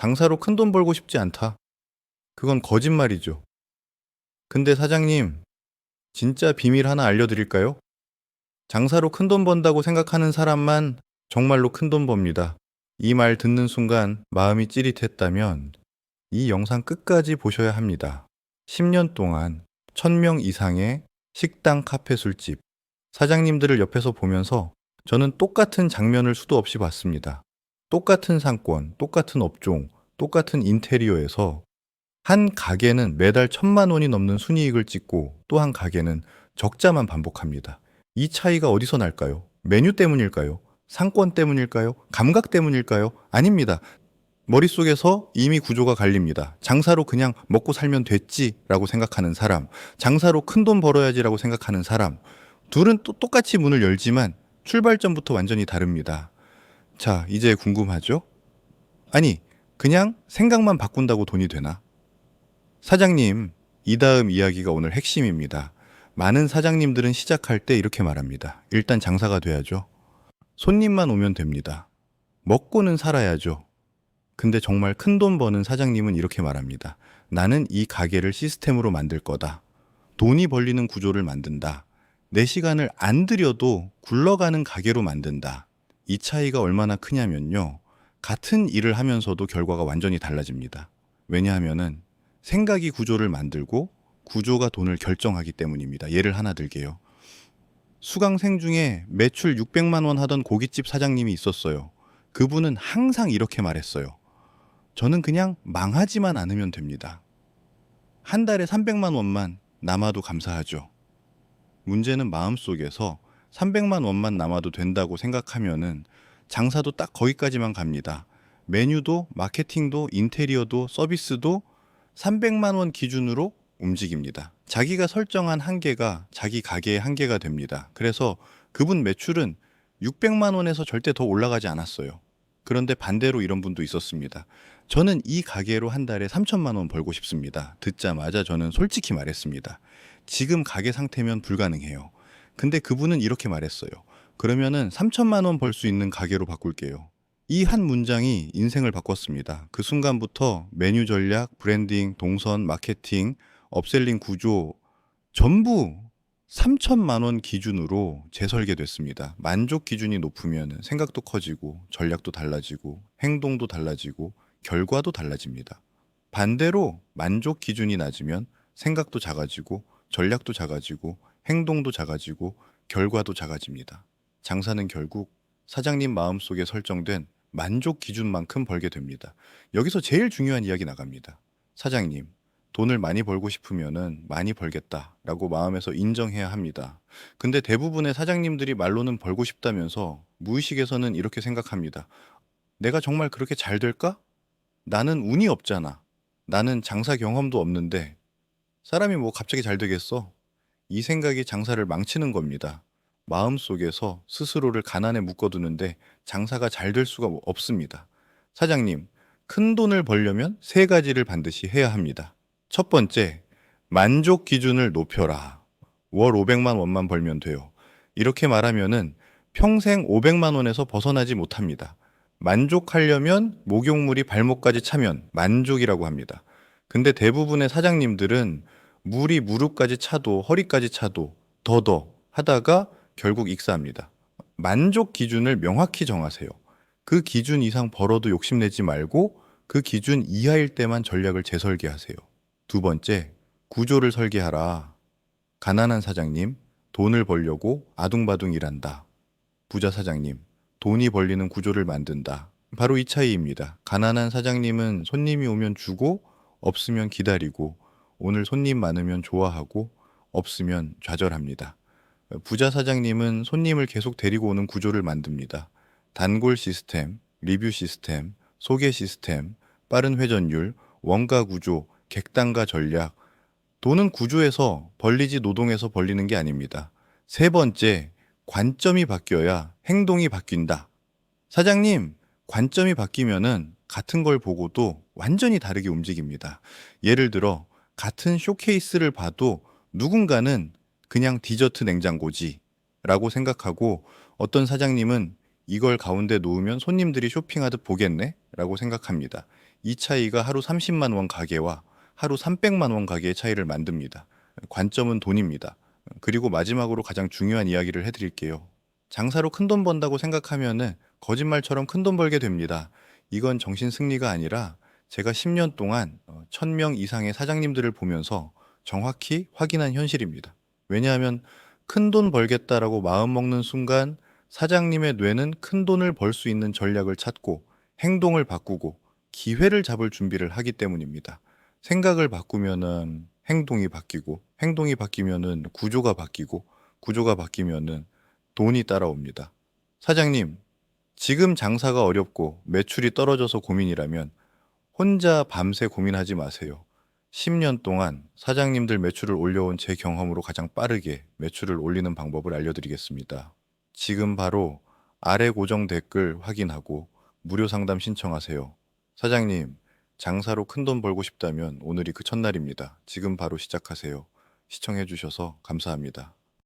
장사로 큰 돈 벌고 싶지 않다. 그건 거짓말이죠. 근데 사장님, 진짜 비밀 하나 알려드릴까요? 장사로 큰 돈 번다고 생각하는 사람만 정말로 큰 돈 법니다. 이 말 듣는 순간 마음이 찌릿했다면 이 영상 끝까지 보셔야 합니다. 10년 동안 1000명 이상의 식당, 카페, 술집, 사장님들을 옆에서 보면서 저는 똑같은 장면을 수도 없이 봤습니다. 똑같은 상권, 똑같은 업종, 똑같은 인테리어에서 한 가게는 매달 천만 원이 넘는 순이익을 찍고 또 한 가게는 적자만 반복합니다. 이 차이가 어디서 날까요? 메뉴 때문일까요? 상권 때문일까요? 감각 때문일까요? 아닙니다. 머릿속에서 이미 구조가 갈립니다. 장사로 그냥 먹고 살면 됐지라고 생각하는 사람, 장사로 큰 돈 벌어야지라고 생각하는 사람, 둘은 또 똑같이 문을 열지만 출발점부터 완전히 다릅니다. 자, 이제 궁금하죠? 아니, 그냥 생각만 바꾼다고 돈이 되나? 사장님, 이 다음 이야기가 오늘 핵심입니다. 많은 사장님들은 시작할 때 이렇게 말합니다. 일단 장사가 돼야죠. 손님만 오면 됩니다. 먹고는 살아야죠. 근데 정말 큰 돈 버는 사장님은 이렇게 말합니다. 나는 이 가게를 시스템으로 만들 거다. 돈이 벌리는 구조를 만든다. 내 시간을 안 들여도 굴러가는 가게로 만든다. 이 차이가 얼마나 크냐면요. 같은 일을 하면서도 결과가 완전히 달라집니다. 왜냐하면은 생각이 구조를 만들고 구조가 돈을 결정하기 때문입니다. 예를 하나 들게요. 수강생 중에 매출 600만 원 하던 고깃집 사장님이 있었어요. 그분은 항상 이렇게 말했어요. 저는 그냥 망하지만 않으면 됩니다. 한 달에 300만 원만 남아도 감사하죠. 문제는 마음속에서 300만 원만 남아도 된다고 생각하면은 장사도 딱 거기까지만 갑니다. 메뉴도 마케팅도 인테리어도 서비스도 300만 원 기준으로 움직입니다. 자기가 설정한 한계가 자기 가게의 한계가 됩니다. 그래서 그분 매출은 600만 원에서 절대 더 올라가지 않았어요. 그런데 반대로 이런 분도 있었습니다. 저는 이 가게로 한 달에 3천만 원 벌고 싶습니다. 듣자마자 저는 솔직히 말했습니다. 지금 가게 상태면 불가능해요. 근데 그분은 이렇게 말했어요. 그러면은 3천만 원 벌 수 있는 가게로 바꿀게요. 이 한 문장이 인생을 바꿨습니다. 그 순간부터 메뉴 전략, 브랜딩, 동선, 마케팅, 업셀링 구조 전부 3천만 원 기준으로 재설계됐습니다. 만족 기준이 높으면 생각도 커지고 전략도 달라지고 행동도 달라지고 결과도 달라집니다. 반대로 만족 기준이 낮으면 생각도 작아지고 전략도 작아지고 행동도 작아지고 결과도 작아집니다. 장사는 결국 사장님 마음속에 설정된 만족 기준만큼 벌게 됩니다. 여기서 제일 중요한 이야기 나갑니다. 사장님, 돈을 많이 벌고 싶으면은 많이 벌겠다라고 마음에서 인정해야 합니다. 근데 대부분의 사장님들이 말로는 벌고 싶다면서 무의식에서는 이렇게 생각합니다. 내가 정말 그렇게 잘 될까? 나는 운이 없잖아. 나는 장사 경험도 없는데 사람이 뭐 갑자기 잘 되겠어? 이 생각이 장사를 망치는 겁니다. 마음속에서 스스로를 가난에 묶어두는데 장사가 잘 될 수가 없습니다. 사장님, 큰 돈을 벌려면 세 가지를 반드시 해야 합니다. 첫 번째, 만족 기준을 높여라. 월 500만 원만 벌면 돼요. 이렇게 말하면은 평생 500만 원에서 벗어나지 못합니다. 만족하려면 목욕물이 발목까지 차면 만족이라고 합니다. 근데 대부분의 사장님들은 물이 무릎까지 차도 허리까지 차도 더더 하다가 결국 익사합니다. 만족 기준을 명확히 정하세요. 그 기준 이상 벌어도 욕심내지 말고 그 기준 이하일 때만 전략을 재설계하세요. 두 번째, 구조를 설계하라. 가난한 사장님, 돈을 벌려고 아둥바둥 일한다. 부자 사장님, 돈이 벌리는 구조를 만든다. 바로 이 차이입니다. 가난한 사장님은 손님이 오면 주고, 없으면 기다리고, 오늘 손님 많으면 좋아하고, 없으면 좌절합니다. 부자 사장님은 손님을 계속 데리고 오는 구조를 만듭니다. 단골 시스템, 리뷰 시스템, 소개 시스템, 빠른 회전율, 원가 구조, 객단가 전략. 돈은 구조에서 벌리지 노동에서 벌리는 게 아닙니다. 세 번째, 관점이 바뀌어야 행동이 바뀐다. 사장님, 관점이 바뀌면은 같은 걸 보고도 완전히 다르게 움직입니다. 예를 들어, 같은 쇼케이스를 봐도 누군가는 그냥 디저트 냉장고지 라고 생각하고 어떤 사장님은 이걸 가운데 놓으면 손님들이 쇼핑하듯 보겠네 라고 생각합니다. 이 차이가 하루 30만 원 가게와 하루 300만 원 가게의 차이를 만듭니다. 관점은 돈입니다. 그리고 마지막으로 가장 중요한 이야기를 해드릴게요. 장사로 큰 돈 번다고 생각하면은 거짓말처럼 큰 돈 벌게 됩니다. 이건 정신 승리가 아니라 제가 10년 동안 1000명 이상의 사장님들을 보면서 정확히 확인한 현실입니다. 왜냐하면 큰 돈 벌겠다라고 마음 먹는 순간 사장님의 뇌는 큰 돈을 벌 수 있는 전략을 찾고 행동을 바꾸고 기회를 잡을 준비를 하기 때문입니다. 생각을 바꾸면은 행동이 바뀌고 행동이 바뀌면은 구조가 바뀌고 구조가 바뀌면은 돈이 따라옵니다. 사장님, 지금 장사가 어렵고 매출이 떨어져서 고민이라면 혼자 밤새 고민하지 마세요. 10년 동안 사장님들 매출을 올려온 제 경험으로 가장 빠르게 매출을 올리는 방법을 알려드리겠습니다. 지금 바로 아래 고정 댓글 확인하고 무료 상담 신청하세요. 사장님, 장사로 큰돈 벌고 싶다면 오늘이 그 첫날입니다. 지금 바로 시작하세요. 시청해주셔서 감사합니다.